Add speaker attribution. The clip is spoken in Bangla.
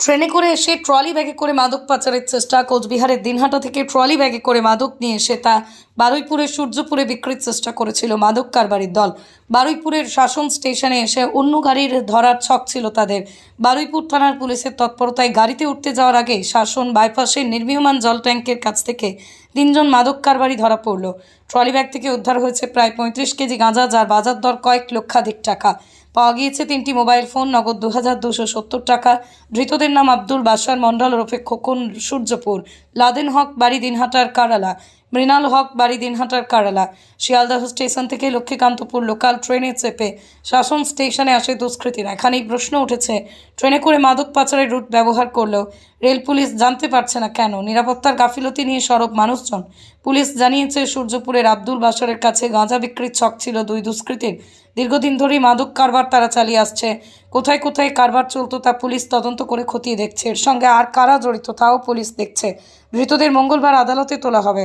Speaker 1: ট্রেনে করে এসে ট্রলি ব্যাগে করে মাদক পাচারের চেষ্টা। কোচবিহারের দিনহাটা থেকে ট্রলি ব্যাগে করে মাদক নিয়ে এসে তা বারুইপুরের সূর্যপুরে বিক্রির চেষ্টা করেছিল মাদক কারবারির দল। বারুইপুরের শাসন স্টেশনে এসে অন্য গাড়ির ধরার ছক ছিল তাদের। বারুইপুর থানার পুলিশের তৎপরতায় গাড়িতে উঠতে যাওয়ার আগে শাসন বাইপাসের নির্মীয়মান জল ট্যাঙ্কের কাছ থেকে তিনজন মাদক কারবারি ধরা পড়ল। ট্রলি ব্যাগ থেকে উদ্ধার হয়েছে প্রায় পঁয়ত্রিশ কেজি গাঁজা, যার বাজার দর কয়েক লক্ষাধিক টাকা। পাওয়া গিয়েছে তিনটি মোবাইল ফোন, নগদ দু হাজার দুশো সত্তর টাকা। ধৃতদের নাম আব্দুল বাসার মণ্ডল ওরফে খোকন সূর্যপুর। লাদেন হক, বাড়ি দিনহাটার কারালা। মৃণাল হক, বাড়ি দিনহাটার কারালা। শিয়ালদাহ স্টেশন থেকে লক্ষ্মীকান্তপুর লোকাল ট্রেনে চেপে শাসন স্টেশনে আসে দুষ্কৃতীরা। এখানেই প্রশ্ন উঠেছে, ট্রেনে করে মাদক পাচারের রুট ব্যবহার করলেও রেল পুলিশ জানতে পারছে না কেন? নিরাপত্তার গাফিলতি নিয়ে সরব মানুষজন। পুলিশ জানিয়েছে, সূর্যপুরের আব্দুল বাসারের কাছে গাঁজা বিক্রির ছক ছিল দুই দুষ্কৃতীর। দীর্ঘদিন ধরেই মাদক কারবার তারা চালিয়ে আসছে। কোথায় কোথায় কারবার চলতো তা পুলিশ তদন্ত করে খতিয়ে দেখছে। এর সঙ্গে আর কারা জড়িত তাও পুলিশ দেখছে। ধৃতদের মঙ্গলবার আদালতে তোলা হবে।